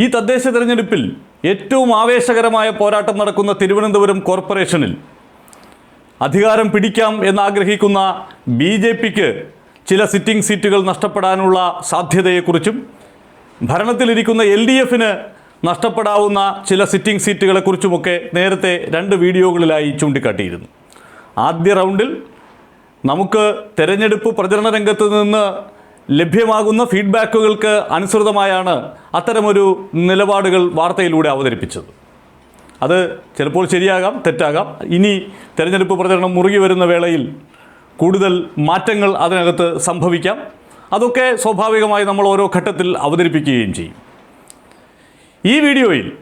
ഈ തദ്ദേശ തെരഞ്ഞെടുപ്പിൽ ഏറ്റവും ആവേശകരമായ പോരാട്ടം നടക്കുന്ന തിരുവനന്തപുരം കോർപ്പറേഷനിൽ അധികാരം പിടിക്കാം എന്നാഗ്രഹിക്കുന്ന ബി ജെ പിക്ക് ചില സിറ്റിംഗ് സീറ്റുകൾ നഷ്ടപ്പെടാനുള്ള സാധ്യതയെക്കുറിച്ചും ഭരണത്തിലിരിക്കുന്ന എൽ ഡി എഫിന് നഷ്ടപ്പെടാവുന്ന ചില സിറ്റിംഗ് സീറ്റുകളെക്കുറിച്ചുമൊക്കെ നേരത്തെ രണ്ട് വീഡിയോകളിലായി ചൂണ്ടിക്കാട്ടിയിരുന്നു. ആദ്യ റൗണ്ടിൽ നമുക്ക് തെരഞ്ഞെടുപ്പ് പ്രചരണ രംഗത്ത് നിന്ന് ലഭ്യമാകുന്ന ഫീഡ്ബാക്കുകൾക്ക് അനുസൃതമായാണ് അത്തരമൊരു നിലപാടുകൾ വാർത്തയിലൂടെ അവതരിപ്പിച്ചത്. അത് ചിലപ്പോൾ ശരിയാകാം തെറ്റാകാം. ഇനി തെരഞ്ഞെടുപ്പ് പ്രചരണം മുറുകി വരുന്ന വേളയിൽ കൂടുതൽ മാറ്റങ്ങൾ അതിനകത്ത് സംഭവിക്കാം. അതൊക്കെ സ്വാഭാവികമായി നമ്മൾ ഓരോ ഘട്ടത്തിൽ അവതരിപ്പിക്കുകയും ചെയ്യും. ഈ വീഡിയോയിൽ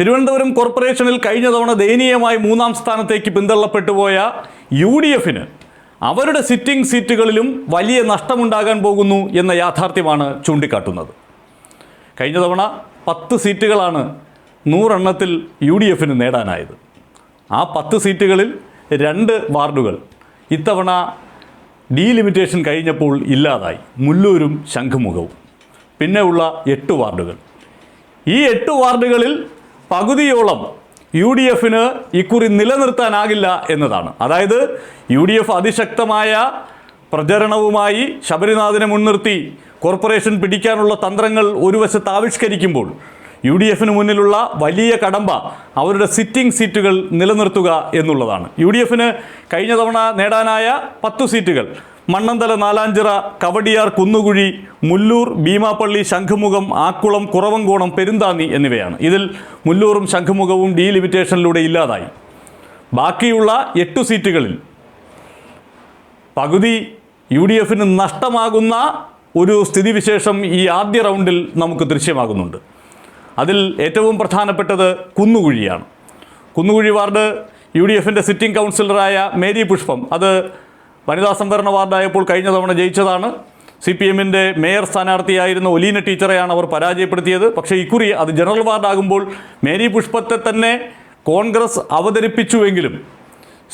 തിരുവനന്തപുരം കോർപ്പറേഷനിൽ കഴിഞ്ഞ തവണ ദയനീയമായി മൂന്നാം സ്ഥാനത്തേക്ക് പിന്തള്ളപ്പെട്ടു പോയ യു ഡി എഫിന് അവരുടെ സിറ്റിംഗ് സീറ്റുകളിലും വലിയ നഷ്ടമുണ്ടാകാൻ പോകുന്നു എന്ന യാഥാർത്ഥ്യമാണ് ചൂണ്ടിക്കാട്ടുന്നത്. കഴിഞ്ഞ തവണ പത്ത് സീറ്റുകളാണ് നൂറെണ്ണത്തിൽ യു ഡി എഫിന് നേടാനായത്. ആ പത്ത് സീറ്റുകളിൽ രണ്ട് വാർഡുകൾ ഇത്തവണ ഡീലിമിറ്റേഷൻ കഴിഞ്ഞപ്പോൾ ഇല്ലാതായി. മുല്ലൂരും ശംഖുമുഖവും. പിന്നെ ഉള്ള എട്ട് വാർഡുകൾ. ഈ എട്ട് വാർഡുകളിൽ പകുതിയോളം യു ഡി എഫിന് ഇക്കുറി നിലനിർത്താനാകില്ല എന്നതാണ്. അതായത് യു ഡി എഫ് അതിശക്തമായ പ്രചരണവുമായി ശബരിനാഥിനെ മുൻനിർത്തി കോർപ്പറേഷൻ പിടിക്കാനുള്ള തന്ത്രങ്ങൾ ഒരു വശത്ത് ആവിഷ്കരിക്കുമ്പോൾ യു ഡി എഫിന് മുന്നിലുള്ള വലിയ കടമ്പ അവരുടെ സിറ്റിംഗ് സീറ്റുകൾ നിലനിർത്തുക എന്നുള്ളതാണ്. യു ഡി എഫിന് കഴിഞ്ഞ തവണ നേടാനായ പത്തു സീറ്റുകൾ മണ്ണന്തല നാലാഞ്ചിറ കവടിയാർ കുന്നുകുഴി മുല്ലൂർ ഭീമാപ്പള്ളി ശംഖുമുഖം ആക്കുളം കുറവങ്കോണം പെരുന്താന്നി എന്നിവയാണ്. ഇതിൽ മുല്ലൂറും ശംഖുമുഖവും ഡി ലിമിറ്റേഷനിലൂടെ ഇല്ലാതായി. ബാക്കിയുള്ള എട്ടു സീറ്റുകളിൽ പകുതി യു ഡി എഫിന് നഷ്ടമാകുന്ന ഒരു സ്ഥിതിവിശേഷം ഈ ആദ്യ റൗണ്ടിൽ നമുക്ക് ദൃശ്യമാകുന്നുണ്ട്. അതിൽ ഏറ്റവും പ്രധാനപ്പെട്ടത് കുന്നുകുഴിയാണ്. കുന്നുകുഴി വാർഡ് യു ഡി എഫിന്റെ സിറ്റിംഗ് കൗൺസിലറായ മേരി പുഷ്പം അത് വനിതാ സംവരണ വാർഡായപ്പോൾ കഴിഞ്ഞ തവണ ജയിച്ചതാണ്. സി പി എമ്മിന്റെ മേയർ സ്ഥാനാർത്ഥിയായിരുന്ന ഒലീന ടീച്ചറെയാണ് അവർ പരാജയപ്പെടുത്തിയത്. പക്ഷേ ഇക്കുറി അത് ജനറൽ വാർഡാകുമ്പോൾ മേരി പുഷ്പത്തെ തന്നെ കോൺഗ്രസ് അവതരിപ്പിച്ചുവെങ്കിലും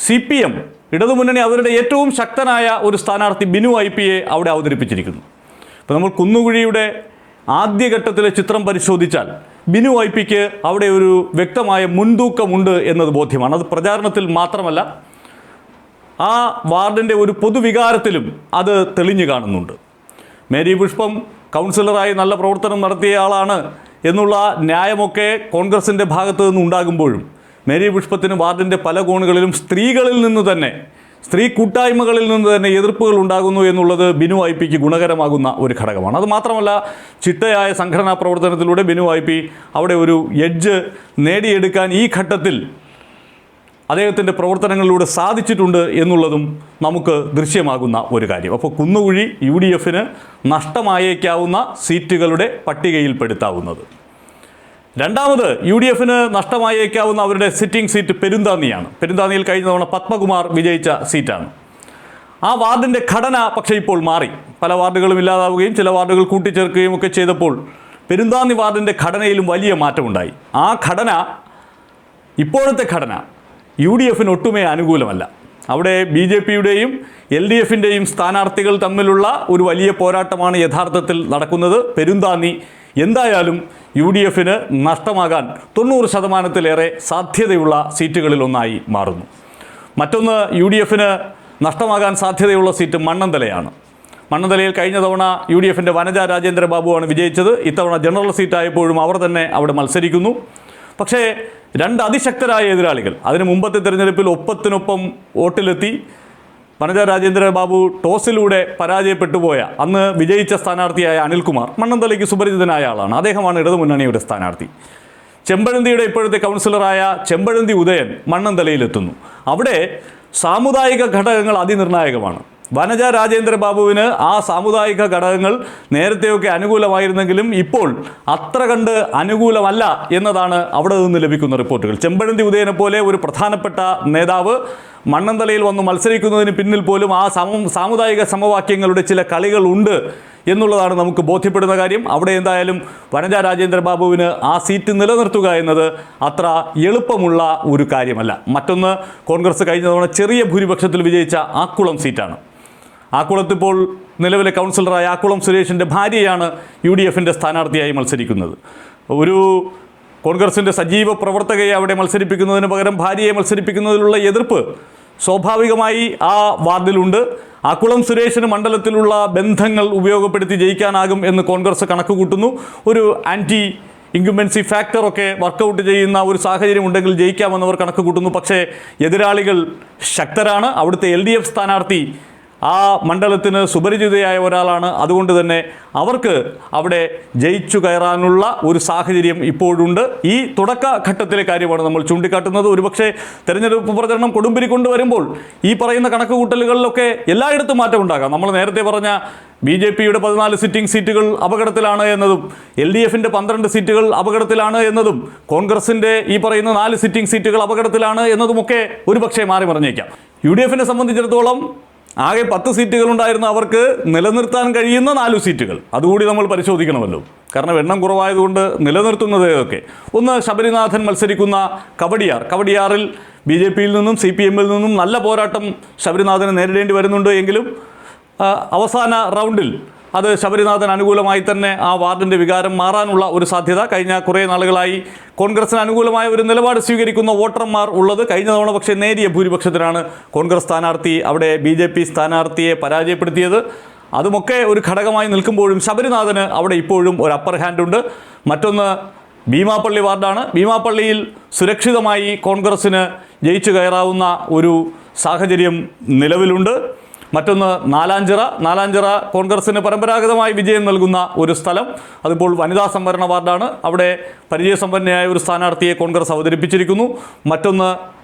സി പി എം ഇടതുമുന്നണി അവരുടെ ഏറ്റവും ശക്തനായ ഒരു സ്ഥാനാർത്ഥി ബിനു ഐ പി എ അവിടെ അവതരിപ്പിച്ചിരിക്കുന്നു. അപ്പോൾ നമ്മൾ കുന്നുകുഴിയുടെ ആദ്യഘട്ടത്തിലെ ചിത്രം പരിശോധിച്ചാൽ ബിനു ഐ പിക്ക് അവിടെ ഒരു വ്യക്തമായ മുൻതൂക്കമുണ്ട് എന്നത് ബോധ്യമാണ്. അത് പ്രചാരണത്തിൽ മാത്രമല്ല ആ വാർഡിന്റെ ഒരു പൊതുവികാരത്തിലും അത് തെളിഞ്ഞു കാണുന്നുണ്ട്. മേരി പുഷ്പം കൗൺസിലറായി നല്ല പ്രവർത്തനം നടത്തിയ ആളാണ് എന്നുള്ള ന്യായമൊക്കെ കോൺഗ്രസിന്റെ ഭാഗത്തു നിന്ന് ഉണ്ടാകുമ്പോഴും മേരി പുഷ്പത്തിന് വാർഡിന്റെ പല കോണുകളിലും സ്ത്രീകളിൽ നിന്ന് തന്നെ സ്ത്രീ കൂട്ടായ്മകളിൽ നിന്ന് തന്നെ എതിർപ്പുകൾ ഉണ്ടാകുന്നു എന്നുള്ളത് ബിനു ഐ പിക്ക് ഗുണകരമാകുന്ന ഒരു ഘടകമാണ്. അത് മാത്രമല്ല ചിട്ടയായ സംഘടനാ പ്രവർത്തനത്തിലൂടെ ബിനു ഐ പി അവിടെ ഒരു എഡ്ജ് നേടിയെടുക്കാൻ ഈ ഘട്ടത്തിൽ അദ്ദേഹത്തിന്റെ പ്രവർത്തനങ്ങളിലൂടെ സാധിച്ചിട്ടുണ്ട് എന്നുള്ളതും നമുക്ക് ദൃശ്യമാകുന്ന ഒരു കാര്യം. അപ്പോൾ കുന്നുകുഴി യു ഡി എഫിന് നഷ്ടമായേക്കാവുന്ന സീറ്റുകളുടെ പട്ടികയിൽപ്പെടുത്താവുന്നത്. രണ്ടാമത് യു ഡി എഫിന് നഷ്ടമായേക്കാവുന്ന അവരുടെ സിറ്റിംഗ് സീറ്റ് പെരുന്താന്നിയാണ്. പെരുന്താന്നിയിൽ കഴിഞ്ഞ തവണ പത്മകുമാർ വിജയിച്ച സീറ്റാണ്. ആ വാർഡിന്റെ ഘടന പക്ഷേ ഇപ്പോൾ മാറി. പല വാർഡുകളും ഇല്ലാതാവുകയും ചില വാർഡുകൾ കൂട്ടിച്ചേർക്കുകയും ഒക്കെ ചെയ്തപ്പോൾ പെരുന്താന്നി വാർഡിന്റെ ഘടനയിലും വലിയ മാറ്റമുണ്ടായി. ആ ഘടന ഇപ്പോഴത്തെ ഘടന യു ഡി എഫിന് ഒട്ടുമേ അനുകൂലമല്ല. അവിടെ ബി ജെ പിയുടെയും എൽ ഡി എഫിന്റെയും സ്ഥാനാർത്ഥികൾ തമ്മിലുള്ള ഒരു വലിയ പോരാട്ടമാണ് യഥാർത്ഥത്തിൽ നടക്കുന്നത്. പെരുന്താന്നി എന്തായാലും യു ഡി എഫിന് നഷ്ടമാകാൻ തൊണ്ണൂറ് ശതമാനത്തിലേറെ സാധ്യതയുള്ള സീറ്റുകളിലൊന്നായി മാറുന്നു. മറ്റൊന്ന് യു ഡി എഫിന് നഷ്ടമാകാൻ സാധ്യതയുള്ള സീറ്റ് മണ്ണന്തലയാണ്. മണ്ണന്തലയിൽ കഴിഞ്ഞ തവണ യു ഡി എഫിന്റെ വനജ രാജേന്ദ്ര ബാബുവാണ് വിജയിച്ചത്. ഇത്തവണ ജനറൽ സീറ്റായപ്പോഴും അവർ തന്നെ അവിടെ മത്സരിക്കുന്നു. പക്ഷേ രണ്ട് അതിശക്തരായ എതിരാളികൾ. അതിന് മുമ്പത്തെ തിരഞ്ഞെടുപ്പിൽ ഒപ്പത്തിനൊപ്പം വോട്ടിലെത്തി വനജ രാജേന്ദ്ര ബാബു ടോസിലൂടെ പരാജയപ്പെട്ടു പോയ അന്ന് വിജയിച്ച സ്ഥാനാർത്ഥിയായ അനിൽകുമാർ മണ്ണന്തലയ്ക്ക് സുപരിചിതനായ ആളാണ്. അദ്ദേഹമാണ് ഇടതുമുന്നണിയുടെ സ്ഥാനാർത്ഥി. ചെമ്പഴന്തിയുടെ ഇപ്പോഴത്തെ കൗൺസിലറായ ചെമ്പഴന്തി ഉദയൻ മണ്ണന്തലയിലെത്തുന്നു അവിടെ സാമുദായിക ഘടകങ്ങൾ അതിനിർണായകമാണ്. വനജ രാജേന്ദ്ര ബാബുവിന് ആ സാമുദായിക ഘടകങ്ങൾ നേരത്തെയൊക്കെ അനുകൂലമായിരുന്നെങ്കിലും ഇപ്പോൾ അത്ര കണ്ട് അനുകൂലമല്ല എന്നതാണ് അവിടെ നിന്ന് ലഭിക്കുന്ന റിപ്പോർട്ടുകൾ. ചെമ്പഴന്തി ഉദയനെ പോലെ ഒരു പ്രധാനപ്പെട്ട നേതാവ് മണ്ണന്തലയിൽ വന്ന് മത്സരിക്കുന്നതിന് പിന്നിൽ പോലും ആ സമ സാമുദായിക സമവാക്യങ്ങളുടെ ചില കളികൾ ഉണ്ട് എന്നുള്ളതാണ് നമുക്ക് ബോധ്യപ്പെടുന്ന കാര്യം. അവിടെ എന്തായാലും വനജ രാജേന്ദ്ര ബാബുവിന് ആ സീറ്റ് നിലനിർത്തുക എന്നത് അത്ര എളുപ്പമുള്ള ഒരു കാര്യമല്ല. മറ്റൊന്ന് കോൺഗ്രസ് കഴിഞ്ഞ തവണ ചെറിയ ഭൂരിപക്ഷത്തിൽ വിജയിച്ച ആക്കുളം സീറ്റാണ്. ആക്കുളത്ത് ഇപ്പോൾ നിലവിലെ കൗൺസിലറായ ആക്കുളം സുരേഷിന്റെ ഭാര്യയാണ് യു ഡി എഫിന്റെ സ്ഥാനാർത്ഥിയായി മത്സരിക്കുന്നത്. ഒരു കോൺഗ്രസിന്റെ സജീവ പ്രവർത്തകയെ അവിടെ മത്സരിപ്പിക്കുന്നതിന് പകരം ഭാര്യയെ മത്സരിപ്പിക്കുന്നതിലുള്ള എതിർപ്പ് സ്വാഭാവികമായി ആ വാർഡിലുണ്ട്. അക്കുളം സുരേഷിന് മണ്ഡലത്തിലുള്ള ബന്ധങ്ങൾ ഉപയോഗപ്പെടുത്തി ജയിക്കാനാകും എന്ന് കോൺഗ്രസ് കണക്ക് കൂട്ടുന്നു ഒരു ആന്റി ഇൻക്യുമെൻസി ഫാക്ടറൊക്കെ വർക്കൗട്ട് ചെയ്യുന്ന ഒരു സാഹചര്യം ഉണ്ടെങ്കിൽ ജയിക്കാമെന്നവർ കണക്ക് കൂട്ടുന്നു പക്ഷേ എതിരാളികൾ ശക്തരാണ്. അവിടുത്തെ എൽ ഡി എഫ് സ്ഥാനാർത്ഥി ആ മണ്ഡലത്തിന് സുപരിചിതയായ ഒരാളാണ്. അതുകൊണ്ട് തന്നെ അവർക്ക് അവിടെ ജയിച്ചു കയറാനുള്ള ഒരു സാഹചര്യം ഇപ്പോഴുണ്ട്. ഈ തുടക്ക ഘട്ടത്തിലെ കാര്യമാണ് നമ്മൾ ചൂണ്ടിക്കാട്ടുന്നത്. ഒരുപക്ഷെ തെരഞ്ഞെടുപ്പ് പ്രചരണം കൊടുമ്പിരി കൊണ്ടുവരുമ്പോൾ ഈ പറയുന്ന കണക്ക് കൂട്ടലുകളിലൊക്കെ എല്ലായിടത്തും മാറ്റം ഉണ്ടാകാം. നമ്മൾ നേരത്തെ പറഞ്ഞ ബി ജെ പിയുടെ പതിനാല് സിറ്റിംഗ് സീറ്റുകൾ അപകടത്തിലാണ് എന്നതും എൽ ഡി എഫിന്റെ പന്ത്രണ്ട് സീറ്റുകൾ അപകടത്തിലാണ് എന്നതും കോൺഗ്രസിന്റെ ഈ പറയുന്ന നാല് സിറ്റിംഗ് സീറ്റുകൾ അപകടത്തിലാണ് എന്നതുമൊക്കെ ഒരുപക്ഷെ മാറി മറിഞ്ഞേക്കാം യു ഡി എഫിനെ സംബന്ധിച്ചിടത്തോളം ആകെ പത്ത് സീറ്റുകൾ ഉണ്ടായിരുന്ന അവർക്ക് നിലനിർത്താൻ കഴിയുന്ന നാല് സീറ്റുകൾ. അതുകൂടി നമ്മൾ പരിശോധിക്കണമല്ലോ. കാരണം എണ്ണം കുറവായതുകൊണ്ട് നിലനിർത്തുന്നത് ഏതൊക്കെ? ഒന്ന് ശബരിനാഥൻ മത്സരിക്കുന്ന കവടിയാർ. കവടിയാറിൽ ബി ജെ പിയിൽ നിന്നും സി പി എമ്മിൽ നിന്നും നല്ല പോരാട്ടം ശബരിനാഥന് നേരിടേണ്ടി വരുന്നുണ്ട് എങ്കിലും അവസാന റൗണ്ടിൽ അത് ശബരിനാഥൻ അനുകൂലമായി തന്നെ ആ വാർഡിന്റെ വികാരം മാറാനുള്ള ഒരു സാധ്യത കഴിഞ്ഞ കുറേ നാളുകളായി. കോൺഗ്രസിന് അനുകൂലമായ ഒരു നിലപാട് സ്വീകരിക്കുന്ന വോട്ടർമാർ ഉള്ളത് കഴിഞ്ഞ തവണ പക്ഷേ നേരിയ ഭൂരിപക്ഷത്തിനാണ് കോൺഗ്രസ് സ്ഥാനാർത്ഥി. അവിടെ ബി ജെ പി സ്ഥാനാർത്ഥിയെ പരാജയപ്പെടുത്തിയത്. അതുമൊക്കെ ഒരു ഘടകമായി നിൽക്കുമ്പോഴും ശബരിനാഥന് അവിടെ ഇപ്പോഴും ഒരു അപ്പർ ഹാൻഡുണ്ട് മറ്റൊന്ന് ഭീമാപ്പള്ളി വാർഡാണ്. ഭീമാപ്പള്ളിയിൽ സുരക്ഷിതമായി കോൺഗ്രസ്സിന് ജയിച്ചു കയറാവുന്ന ഒരു സാഹചര്യം നിലവിലുണ്ട്. മറ്റൊന്ന് നാലാഞ്ചിറ. നാലാഞ്ചിറ കോൺഗ്രസിന് പരമ്പരാഗതമായി വിജയം നൽകുന്ന ഒരു സ്ഥലം. അതിപ്പോൾ വനിതാ സംവരണ വാർഡാണ്. അവിടെ പരിചയസമ്പന്നയായ ഒരു സ്ഥാനാർത്ഥിയെ കോൺഗ്രസ് അവതരിപ്പിച്ചിരിക്കുന്നു. മറ്റൊന്ന്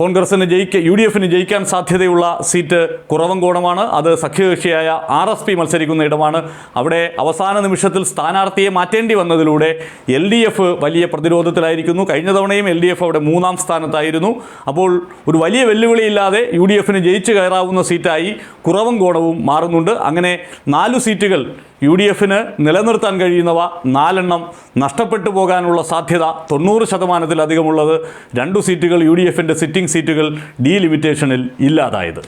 കോൺഗ്രസിന് ജയിക്ക യു ഡി എഫിന് ജയിക്കാൻ സാധ്യതയുള്ള സീറ്റ് കുറവങ്കോണമാണ് അത് സഖ്യകക്ഷിയായ ആർ എസ് പി മത്സരിക്കുന്ന ഇടമാണ്. അവിടെ അവസാന നിമിഷത്തിൽ സ്ഥാനാർത്ഥിയെ മാറ്റേണ്ടി വന്നതിലൂടെ എൽ ഡി എഫ് വലിയ പ്രതിരോധത്തിലായിരിക്കുന്നു. കഴിഞ്ഞ തവണയും എൽ ഡി എഫ് അവിടെ മൂന്നാം സ്ഥാനത്തായിരുന്നു. അപ്പോൾ ഒരു വലിയ വെല്ലുവിളിയില്ലാതെ യു ഡി എഫിന് ജയിച്ചു കയറാവുന്ന സീറ്റായി കുറവങ്കോണവും മാറുന്നുണ്ട്. അങ്ങനെ നാലു സീറ്റുകൾ യു ഡി എഫിന് നിലനിർത്താൻ കഴിയുന്നവ നാലെണ്ണം നഷ്ടപ്പെട്ടു പോകാനുള്ള സാധ്യത തൊണ്ണൂറ് ശതമാനത്തിലധികമുള്ളത് രണ്ടു സീറ്റുകൾ യു ഡി എഫിന്റെ സിറ്റിംഗ് സീറ്റുകൾ ഡീലിമിറ്റേഷനിൽ ഇല്ലാതായത്.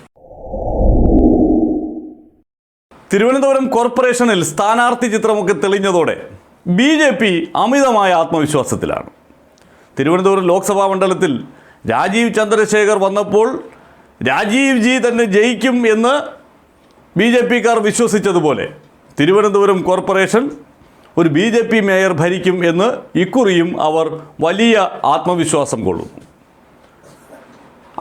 തിരുവനന്തപുരം കോർപ്പറേഷനിൽ സ്ഥാനാർത്ഥി ചിത്രമൊക്കെ തെളിഞ്ഞതോടെ ബി ജെ പി അമിതമായ ആത്മവിശ്വാസത്തിലാണ്. തിരുവനന്തപുരം ലോക്സഭാ മണ്ഡലത്തിൽ രാജീവ് ചന്ദ്രശേഖർ വന്നപ്പോൾ രാജീവ് ജി തന്നെ ജയിക്കും എന്ന് ബി ജെ പിക്കാർ വിശ്വസിച്ചതുപോലെ തിരുവനന്തപുരം കോർപ്പറേഷൻ ഒരു ബി ജെ പി മേയർ ഭരിക്കും എന്ന് ഇക്കുറിയും അവർ വലിയ ആത്മവിശ്വാസം കൊള്ളുന്നു.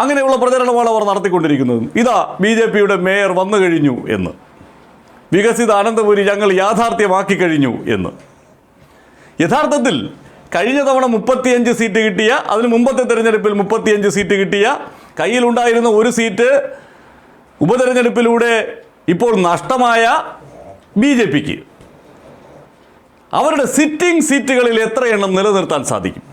അങ്ങനെയുള്ള പ്രചരണമാണ് അവർ നടത്തിക്കൊണ്ടിരിക്കുന്നത്. ഇതാ ബി ജെ പിയുടെ മേയർ വന്നു കഴിഞ്ഞു എന്ന്. വികസിത അനന്തപുരി ഞങ്ങൾ യാഥാർത്ഥ്യമാക്കി കഴിഞ്ഞു എന്ന്. യഥാർത്ഥത്തിൽ കഴിഞ്ഞ തവണ മുപ്പത്തിയഞ്ച് സീറ്റ് കിട്ടിയ അതിന് മുമ്പത്തെ തെരഞ്ഞെടുപ്പിൽ മുപ്പത്തിയഞ്ച് സീറ്റ് കിട്ടിയ കയ്യിലുണ്ടായിരുന്ന ഒരു സീറ്റ് ഉപതെരഞ്ഞെടുപ്പിലൂടെ ഇപ്പോൾ നഷ്ടമായ ബി ജെ പിക്ക്. അവരുടെ സിറ്റിംഗ് സീറ്റുകളിൽ എത്ര എണ്ണം നിലനിർത്താൻ സാധിക്കും?